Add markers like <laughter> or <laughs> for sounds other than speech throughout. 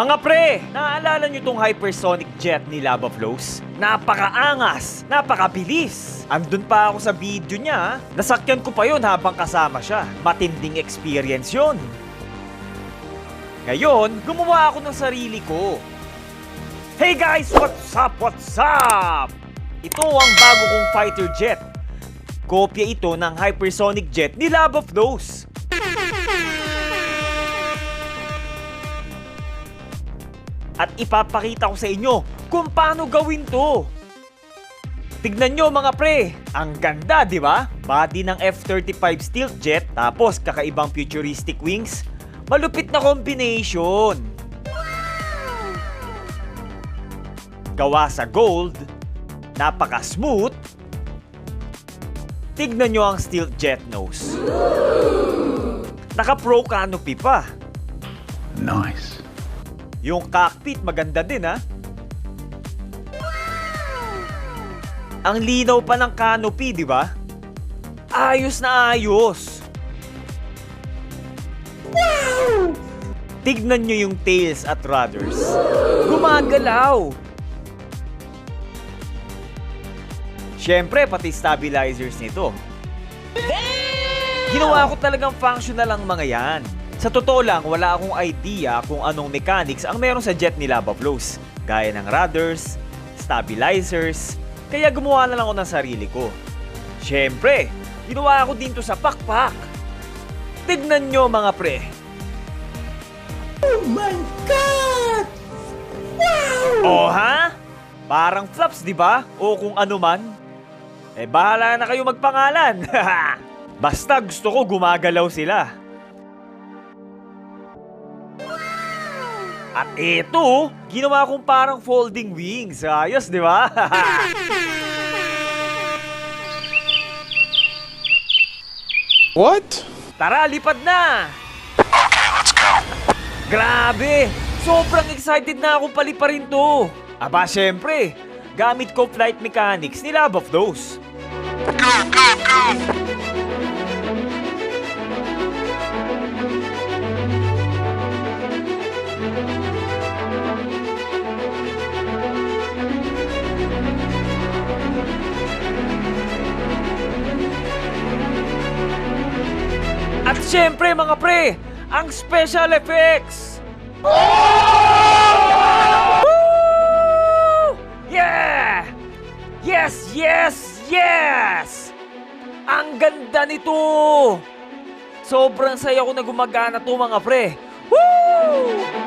Mga pre, naaalala nyo tong hypersonic jet ni Lava Flows? Napakaangas, napakabilis. Andun pa ako sa video niya, nasakyan ko pa yon habang kasama siya. Matinding experience yon. Ngayon, gumawa ako ng sarili ko. Hey guys, what's up, what's up? Ito ang bago kong fighter jet. Kopya ito ng hypersonic jet ni Lava Flows. At ipapakita ko sa inyo kung paano gawin to. Tignan nyo mga pre, ang ganda di ba? Body ng F-35 stealth jet tapos kakaibang futuristic wings. Malupit na combination. Gawa sa gold, napaka-smooth. Tignan nyo ang stealth jet nose. Naka-pro canopy pa. Nice. Yung cockpit maganda din ha. Ang linaw pa ng canopy, di ba? Ayos na ayos. Tignan nyo yung tails at rudders. Gumagalaw. Siyempre, pati stabilizers nito. Ginawa ko talagang functional ang mga yan. Sa totoo lang, wala akong idea kung anong mechanics ang meron sa jet ni Lava Flows. Gaya ng rudders, stabilizers, kaya gumawa na lang ako ng sarili ko. Siyempre, ginawa ko din to sa pakpak. Tignan nyo mga pre. Oh my God! O ha? Parang flops, di ba? O kung ano man. Eh, bahala na kayo magpangalan. <laughs> Basta gusto ko gumagalaw sila. At ito, ginawa kong parang folding wings. Ayos, di ba? <laughs> What? Tara, lipad na! Grabe! Sobrang excited na akong paliparin to! Aba, syempre, gamit ko flight mechanics ni Love of Those. At syempre mga pre, ang special effects! Woo! Yeah! Yes, yes, yes! Ang ganda nito! Sobrang saya ko na gumagana to mga pre. Woo!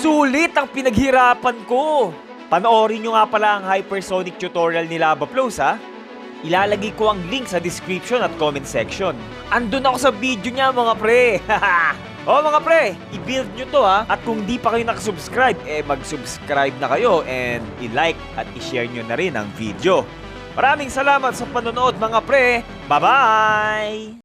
Sulit ang pinaghirapan ko. Panoorin nyo nga pala ang hypersonic tutorial ni Lava ha. Ilalagay ko ang link sa description at comment section. Andun ako sa video niya mga pre. <laughs> o mga pre, i-build nyo to ha. At kung di pa kayo nakasubscribe, eh mag-subscribe na kayo and i-like at i-share nyo na rin ang video. Maraming salamat sa panonood mga pre. Bye-bye!